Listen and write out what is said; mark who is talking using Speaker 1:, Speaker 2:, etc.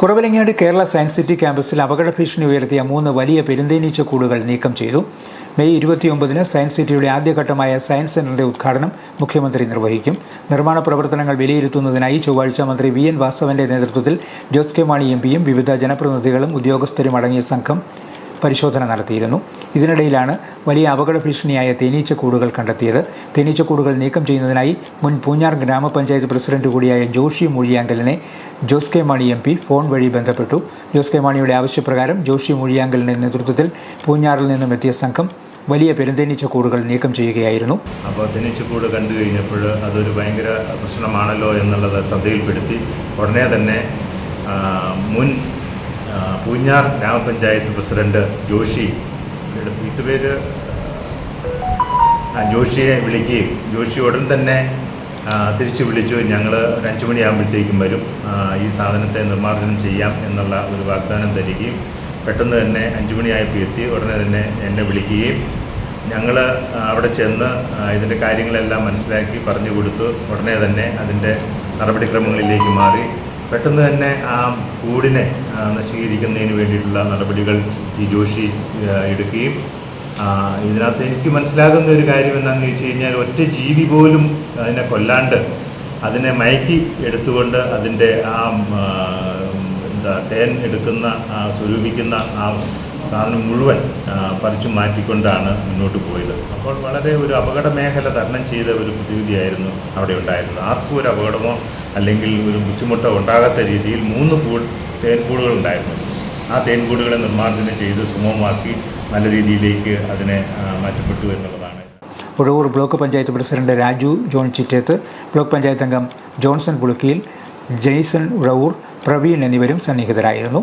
Speaker 1: Kuravilangad Kerala science city ക്യാമ്പസിൽ അപകട ഭീഷണി ഉയർത്തിയ മൂന്ന് വലിയ പെരുന്തേനീച്ച കൂടുകൾ നീക്കം ചെയ്തു. മെയ് ഇരുപത്തിയൊമ്പതിന് സയൻസ് സിറ്റിയുടെ ആദ്യഘട്ടമായ സയൻസ് സെന്ററിന്റെ ഉദ്ഘാടനം മുഖ്യമന്ത്രി നിർവഹിക്കും. നിർമ്മാണ പ്രവർത്തനങ്ങൾ വിലയിരുത്തുന്നതിനായി ചൊവ്വാഴ്ച മന്ത്രി വി എൻ വാസവന്റെ നേതൃത്വത്തിൽ ജോസ് കെ മാണി എം പിയും വിവിധ ജനപ്രതിനിധികളും ഉദ്യോഗസ്ഥരും അടങ്ങിയ സംഘം പരിശോധന നടത്തിയിരുന്നു. ഇതിനിടയിലാണ് വലിയ അപകട ഭീഷണിയായ തേനീച്ചക്കൂടുകൾ കണ്ടെത്തിയത്. തേനീച്ചക്കൂടുകൾ നീക്കം ചെയ്യുന്നതിനായി മുൻ പൂഞ്ഞാർ ഗ്രാമപഞ്ചായത്ത് പ്രസിഡന്റ് കൂടിയായ Joshi മൂഴിയാങ്കലിനെ Jose K Mani M P phone വഴി ബന്ധപ്പെട്ടു. ജോസ് കെ മാണിയുടെ ആവശ്യപ്രകാരം ജോഷി മൂഴിയാങ്കലിന്റെ നേതൃത്വത്തിൽ പൂഞ്ഞാറിൽ നിന്നും എത്തിയ സംഘം വലിയ പെരുന്തേനീച്ചക്കൂടുകൾ നീക്കം ചെയ്യുകയായിരുന്നു.
Speaker 2: അപ്പോൾ തേനീച്ചക്കൂട് കണ്ടു കഴിഞ്ഞപ്പോൾ അതൊരു ഭയങ്കര പ്രശ്നമാണല്ലോ എന്നുള്ളത് ശ്രദ്ധയിൽപ്പെടുത്തി ഉടനെ തന്നെ മുൻ പൂഞ്ഞാർ ഗ്രാമപഞ്ചായത്ത് പ്രസിഡന്റ് ജോഷി വീട്ടുപേര് ജോഷിയെ വിളിക്കുകയും ജോഷി ഉടൻ തന്നെ തിരിച്ചു വിളിച്ചു. ഞങ്ങൾ ഒരു അഞ്ചു മണിയാകുമ്പോഴത്തേക്കും വരും. ഈ സാധനത്തെ നിർമ്മാർജനം ചെയ്യാം എന്നുള്ള ഒരു വാഗ്ദാനം തരികയും പെട്ടെന്ന് തന്നെ അഞ്ചു മണിയായപ്പോൾ എത്തി. ഉടനെ തന്നെ എന്നെ വിളിക്കുകയും ഞങ്ങൾ അവിടെ ചെന്ന് ഇതിന്റെ കാര്യങ്ങളെല്ലാം മനസ്സിലാക്കി പറഞ്ഞു കൊടുത്തു. ഉടനെ തന്നെ അതിന്റെ നടപടിക്രമങ്ങളിലേക്ക് മാറി. പെട്ടെന്ന് തന്നെ ആ കൂടിനെ നശീകരിക്കുന്നതിന് വേണ്ടിയിട്ടുള്ള നടപടികൾ ഈ ജോഷി എടുക്കുകയും ഇതിനകത്ത് എനിക്ക് മനസ്സിലാകുന്ന ഒരു കാര്യം എന്താണെന്ന് വെച്ച് കഴിഞ്ഞാൽ ഒറ്റ ജീവി പോലും അതിനെ കൊല്ലാണ്ട് അതിനെ മയക്കി എടുത്തുകൊണ്ട് അതിന്റെ ആ എന്താ തേൻ എടുക്കുന്ന സ്വരൂപിക്കുന്ന ആ സാധനം മുഴുവൻ പറിച്ചു മാറ്റിക്കൊണ്ടാണ് മുന്നോട്ട് പോയത്. അപ്പോൾ വളരെ ഒരു അപകട മേഖല തരണം ചെയ്ത ഒരു പ്രതിവിധിയായിരുന്നു അവിടെ ഉണ്ടായിരുന്നത്. ആർക്കും ഒരു അപകടമോ അല്ലെങ്കിൽ ഒരു ബുദ്ധിമുട്ടോ ഉണ്ടാകാത്ത രീതിയിൽ മൂന്ന് കൂ തേൻകൂടുകൾ ഉണ്ടായിരുന്നു. ആ തേൻകൂടുകളെ നിർമ്മാർജനം ചെയ്ത് സുഗമമാക്കി നല്ല രീതിയിലേക്ക് അതിനെ മാറ്റപ്പെട്ടു എന്നുള്ളതാണ്.
Speaker 1: Puzhavoor block panchayat president Raju John Chitteth block panchayat അംഗം ജോൺസൺ പുളുക്കിയിൽ ജെയ്സൺ ഉഴവൂർ പ്രവീൺ എന്നിവരും സന്നിഹിതരായിരുന്നു.